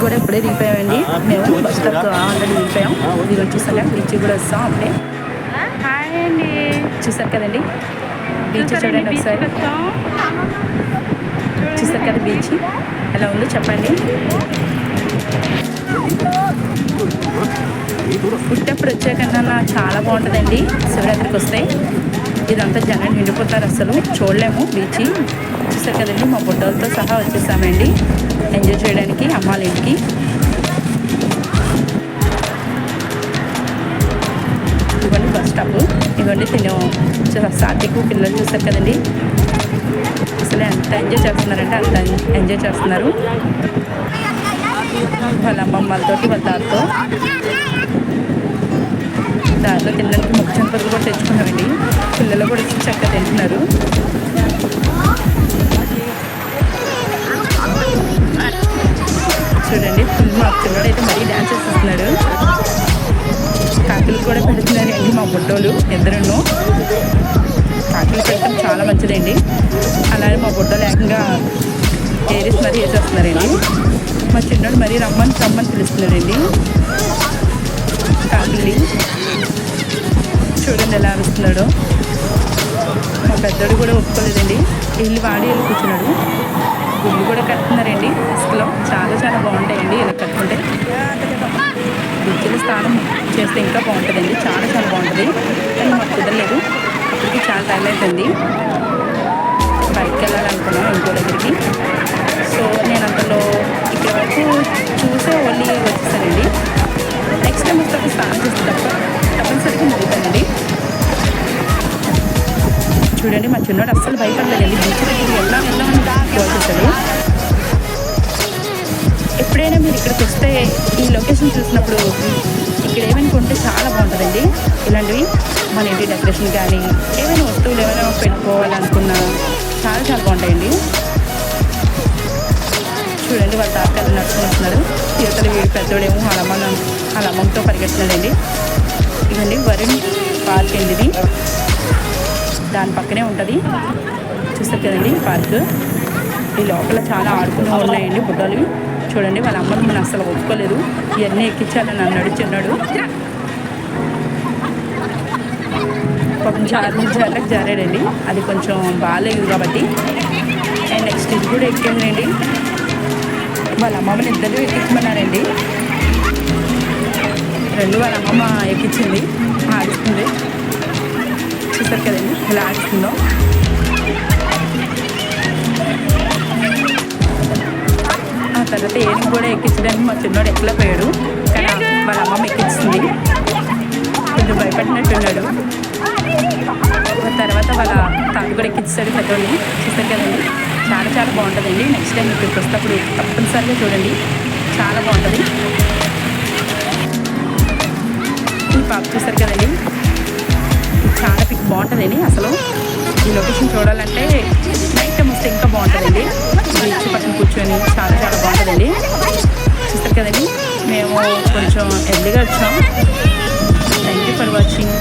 కూడా ఇప్పుడే దిగిపోయామండి మేము బస్ స్టాప్ ఆల్రెడీ దిగిపోయాం ఇది చూసాక బీచ్ కూడా వస్తాం అప్పుడే హాయ్ అండి చూసారు కదండి బీచ్ చూడండి ఒకసారి చూసారు కదా బీచ్ ఎలా ఉందో చెప్పండి పుట్టప్పుడు వచ్చాకన్నా చాలా బాగుంటుందండి శివరాత్రికి వస్తే ఇదంతా జనం నిండిపోతారు అసలు. చూడలేము బీచ్. చూసారు కదండి మా బుడ్డలతో సహా వచ్చేసామండి. ఎంజాయ్ చేయడానికి అమ్మాళ్ళ ఇంటికి. ఇవ్వండి బస్ స్టాప్ ఇవ్వండి తిను సాత్వికు పిల్లలు చూసారు కదండి. అసలు ఎంత ఎంజాయ్ చేస్తున్నారంటే అంత ఎంజాయ్ చేస్తున్నారు. వాళ్ళ అమ్మమ్మలతోటి వాళ్ళ తాతతో. దాంట్లో తినడానికి ముక్క కూడా తెచ్చుకున్నామండి పిల్లలు కూడా చక్కగా తింటున్నారు. చూడండి ఫుల్ మా పిల్లడు అయితే మరీ డ్యాన్స్ చేస్తున్నాడు కాకులు కూడా పెడుతున్నారండి మా బుడ్డోలు ఇద్దరును. చూడండి ఎలా అరుస్తున్నాడు మా పెద్దోడు కూడా ఒప్పుకోలేదండి. ఇల్లు వాడి వెళ్ళి కూర్చున్నాడు. గుళ్ళు కూడా కట్టుతున్నారండి ఇసుకలో చాలా చాలా బాగుంటాయండి. ఇలా కట్టుకుంటే బ్రిడ్జిలో స్నానం చేస్తే ఇంకా బాగుంటుందండి. చాలా చాలా బాగుంటుంది. కానీ మాకు కుదరలేదు. అప్పటికి చాలా టైం అవుతుంది బయటకు వెళ్ళాలనుకున్నాం. ఇంకో దగ్గర చూడండి మా చిన్నోడు అస్సలు భయపడలేదండి బీచ్ దగ్గరికి వెళ్దాం వెళ్దాం ఎప్పుడైనా మీరు ఇక్కడికి వస్తే ఈ లొకేషన్ చూసినప్పుడు ఇక్కడ ఏమైనా కొంటే చాలా బాగుంటుందండి. ఇలాంటివి మన ఇంటి డెకరేషన్ కానీ ఏమైనా వస్తువులు ఏమైనా పెట్టుకోవాలనుకున్నా చాలా చాలా బాగుంటాయండి. చూడండి వాళ్ళ తాతగారు నడుచుకుని వస్తున్నారు తీర్థలు పెద్దోడేమో వాళ్ళ అమ్మ వాళ్ళ అమ్మతో పరిగెత్తున్నాడండి. ఇదండి వరుణ్ పార్క్ అండి ఇది. దాని పక్కనే ఉంటుంది. చూస్తారు కదండి పార్క్. ఈ లోపల చాలా ఆడుకుని ఉన్నాయండి బుడ్డలు. చూడండి వాళ్ళ అమ్మని నేను అసలు ఒప్పుకోలేదు. ఇవన్నీ ఎక్కించాలని నన్ను నడుచున్నాడు పాపం జారి జారలకు జారాడండి. అది కొంచెం బాగాలేదు కాబట్టి. అండ్ నెక్స్ట్ ఇది కూడా ఎక్కిందండి వాళ్ళ అమ్మమ్మని ఇద్దరు ఎక్కించమన్నారండి రెండు వాళ్ళ అమ్మమ్మ ఎక్కించింది. ఆడిస్తుంది. చూసారు కదండి ఇలా ఆడిస్తుందో ఆ తర్వాత ఏనుగు కూడా ఎక్కించడానికి మా చిన్నోడు ఎక్కలేకపోయాడు కానీ వాళ్ళ అమ్మమ్మ ఎక్కించింది కొంచెం భయపడినట్టున్నాడు ఆ తర్వాత వాళ్ళ తాను కూడా ఎక్కించాడు పెద్దోళ్ళు చూసారు కదండి చాలా చాలా బాగుంటుందండి నెక్స్ట్ టైం ఇక్కడికి వస్తేప్పుడు తప్పనిసరిగా చూడండి చాలా బాగుంటుంది ఈ పాప చూసారు కదండి బాగుంటుందండి అసలు ఈ లొకేషన్ చూడాలంటే నైట్ టైం వస్తే ఇంకా బాగుంటుందండి. బీచ్ పక్కన కూర్చొని చాలా చాలా బాగుంటుందండి. చూస్తారు కదండి మేము కొంచెం ఎర్లీగా వచ్చాం. Thank you for watching